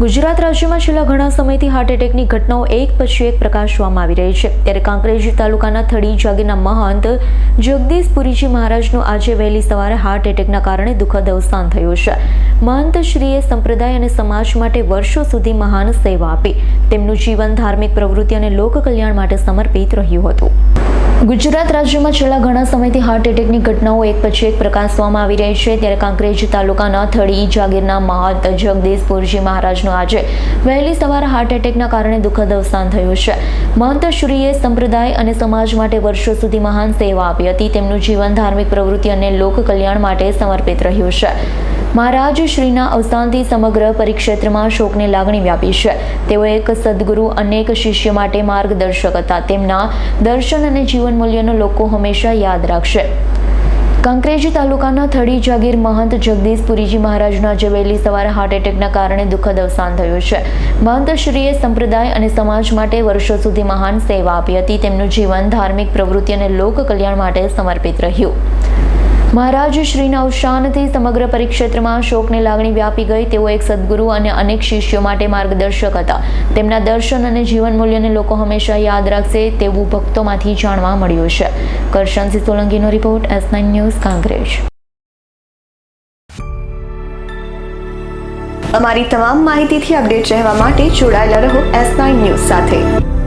ગુજરાત રાજ્યમાં છેલ્લા ઘણા સમયથી હાર્ટ એટેકની ઘટનાઓ એક પછી એક પ્રકાશવામાં આવી રહી છે. ત્યારે કાંકરેજ તાલુકાના થડી જાગીરના મહંત જગદીશ પુરીજી મહારાજનું આજે વહેલી સવારે હાર્ટ એટેકના કારણે દુઃખદ અવસાન થયું છે. મહંત શ્રીએ સંપ્રદાય અને સમાજ માટે વર્ષો સુધી મહાન સેવા આપી. તેમનું જીવન ધાર્મિક પ્રવૃત્તિ અને લોક કલ્યાણ માટે સમર્પિત રહ્યું હતું. ગુજરાત રાજ્યમાં છેલ્લા ઘણા સમયથી હાર્ટ એટેકની ઘટનાઓ એક પછી એક પ્રકાશવામાં આવી રહી છે. ત્યારે કાંકરેજ તાલુકાના થળી, જાગીરના મહંત જગદીશપુરજી મહારાજનું આજે વહેલી સવારે હાર્ટ એટેકના કારણે દુઃખદ અવસાન થયું છે. મહંત શ્રીએ સંપ્રદાય અને સમાજ માટે વર્ષો સુધી મહાન સેવા આપી હતી. તેમનું જીવન, ધાર્મિક પ્રવૃત્તિ અને લોક કલ્યાણ માટે સમર્પિત રહ્યું છે. મહારાજ શ્રીના અવસાનથી સમગ્ર પરિક્ષેત્રમાં શોકની લાગણી વ્યાપી છે. તેઓ એક સદગુરુ, અનેક શિષ્ય માટે માર્ગદર્શક હતા. તેમના દર્શન અને જીવન મૂલ્યનો લોકો હંમેશા યાદ રાખશે. કાંકરેજી તાલુકાના થડી જાગીર મહંત જગદીશ પુરીજી મહારાજનું આજે વહેલી સવારે હાર્ટ એટેકના કારણે દુઃખદ અવસાન થયું છે. મહંતશ્રીએ સંપ્રદાય અને સમાજ માટે વર્ષો સુધી મહાન સેવા આપી હતી. તેમનું જીવન ધાર્મિક પ્રવૃત્તિ અને લોક કલ્યાણ માટે સમર્પિત રહ્યું. મહારાજ શ્રીના અવસાનથી સમગ્ર પરિક્ષેત્રમાં શોકની લાગણી વ્યાપી ગઈ. તેઓ એક સદગુરુ અને અનેક શિષ્યો માટે માર્ગદર્શક હતા. તેમના દર્શન અને જીવન મૂલ્યને લોકો હંમેશા યાદ રાખશે તેવું ભક્તોમાંથી જાણવા મળ્યું છે. Karshansinh સોલંકીનો report, S nine news, Kankrej. અમારી તમામ માહિતીથી અપડેટ રહેવા માટે જોડાયેલા રહો એસ નાઇન ન્યૂઝ સાથે.